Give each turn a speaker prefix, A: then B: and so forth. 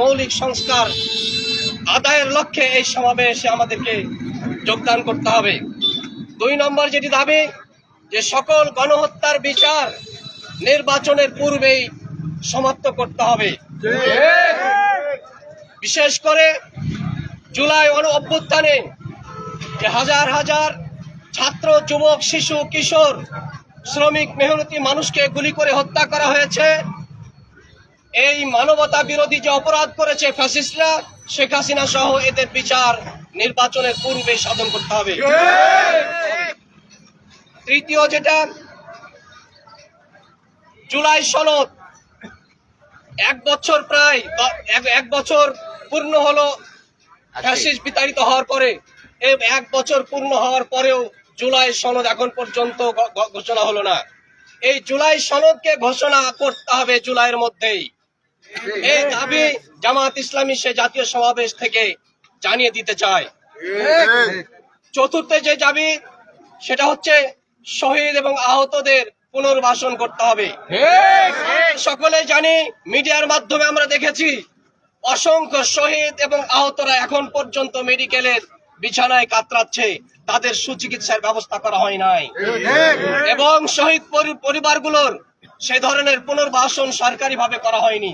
A: মৌলিক সংস্কার আদায়ের লক্ষ্যে এই সমাবেশে আমাদেরকে যোগদান করতে হবে। দুই নম্বর যেটি দাবি, যে সকল গণহত্যার বিচার নির্বাচনের পূর্বেই সমাপ্ত করতে হবে। বিশেষ করে জুলাই অভ্যুত্থানে যে হাজার হাজার ছাত্র, যুবক, শিশু, কিশোর, শ্রমিক, মেহনতি মানুষকে গুলি করে হত্যা করা হয়েছে এই মানবতা বিরোধী যে অপরাধ করেছে ফ্যাসিস্টরা শেখ হাসিনা সহ এদের বিচার নির্বাচনের পূর্বে সাধন করতে হবে। তৃতীয় যেটা জুলাই সনদ। এক বছর প্রায় এক- বছর পূর্ণ হলো ফ্যাসিস্ট বিতাড়িত হওয়ার পরে। এক বছর পূর্ণ হওয়ার পরেও জুলাই সনদ এখন পর্যন্ত ঘোষণা হলো না। এই জুলাই সনদকে ঘোষণা করতে হবে জুলাইয়ের মধ্যেই। এই দাবি জামাত ইসলামী সে জাতীয় সমাবেশ থেকে জানিয়ে দিতে চায়। চতুর্থ যে দাবি সেটা হচ্ছে শহীদ এবং আহতদের পুনর্বাসন করতে হবে। সকলে জানি মিডিয়ার মাধ্যমে আমরা দেখেছি অসংখ্য শহীদ এবং আহতরা এখন পর্যন্ত মেডিকেলের বিছানায় কাতরাচ্ছে। তাদের সুচিকিৎসার ব্যবস্থা করা হয় নাই। এবং শহীদ পরিবারগুলোর সে ধরনের পুনর্বাসন সরকারিভাবে করা হয়নি।